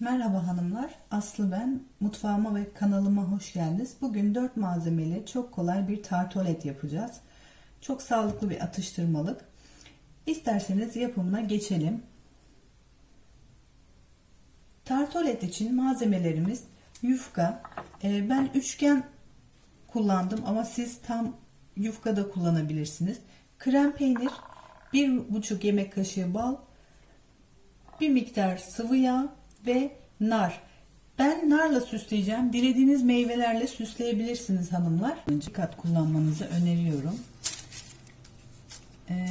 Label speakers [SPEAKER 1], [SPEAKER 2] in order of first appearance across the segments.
[SPEAKER 1] Merhaba hanımlar, Aslı ben. Mutfağıma ve kanalıma hoş geldiniz. Bugün 4 malzemeli çok kolay bir tartolet yapacağız. Çok sağlıklı bir atıştırmalık. İsterseniz yapımına geçelim. Tartolet için malzemelerimiz yufka. Ee, ben üçgen kullandım ama siz tam yufka da kullanabilirsiniz. Krem peynir, 1,5 yemek kaşığı bal, bir miktar sıvı yağ ve nar. Ben narla süsleyeceğim. Dilediğiniz meyvelerle süsleyebilirsiniz hanımlar. Kat kullanmanızı öneriyorum. Ee,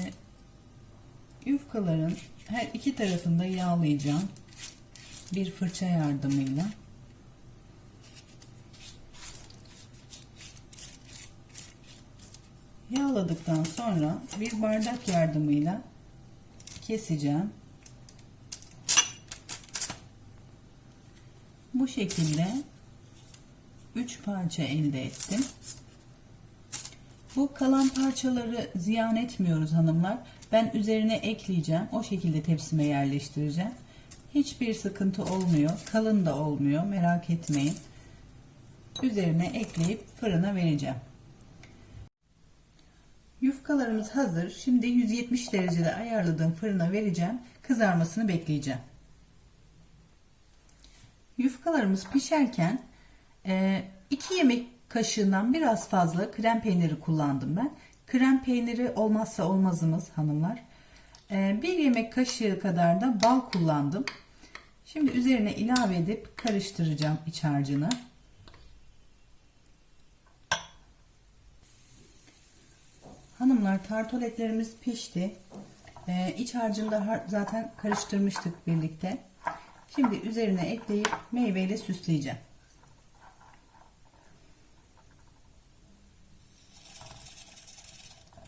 [SPEAKER 1] yufkaların her iki tarafında yağlayacağım. Bir fırça yardımıyla. Yağladıktan sonra bir bardak yardımıyla keseceğim. Bu şekilde 3 parça elde ettim. Bu kalan parçaları ziyan etmiyoruz hanımlar. Ben üzerine ekleyeceğim. O şekilde tepsime yerleştireceğim. Hiçbir sıkıntı olmuyor. Kalın da olmuyor. Merak etmeyin. Üzerine ekleyip fırına vereceğim. Yufkalarımız hazır. Şimdi 170 derecede ayarladığım fırına vereceğim. Kızarmasını bekleyeceğim. Yufkalarımız pişerken 2 yemek kaşığından biraz fazla krem peyniri kullandım ben. Krem peyniri olmazsa olmazımız hanımlar. 1 yemek kaşığı kadar da bal kullandım. Şimdi üzerine ilave edip karıştıracağım iç harcını. Hanımlar tartoletlerimiz pişti. İç harcını da zaten karıştırmıştık birlikte. Şimdi üzerine ekleyip meyveyle süsleyeceğim.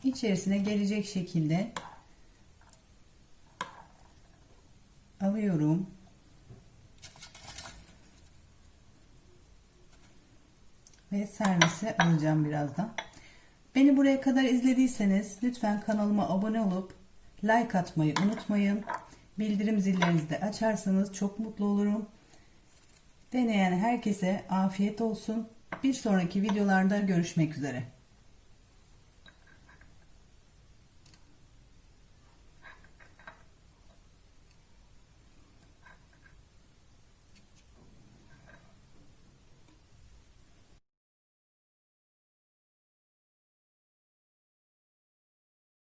[SPEAKER 1] İçerisine gelecek şekilde alıyorum. Ve servise alacağım birazdan. Beni buraya kadar izlediyseniz lütfen kanalıma abone olup like atmayı unutmayın. Bildirim zillerinizi de açarsanız çok mutlu olurum. Deneyen herkese afiyet olsun. Bir sonraki videolarda görüşmek üzere.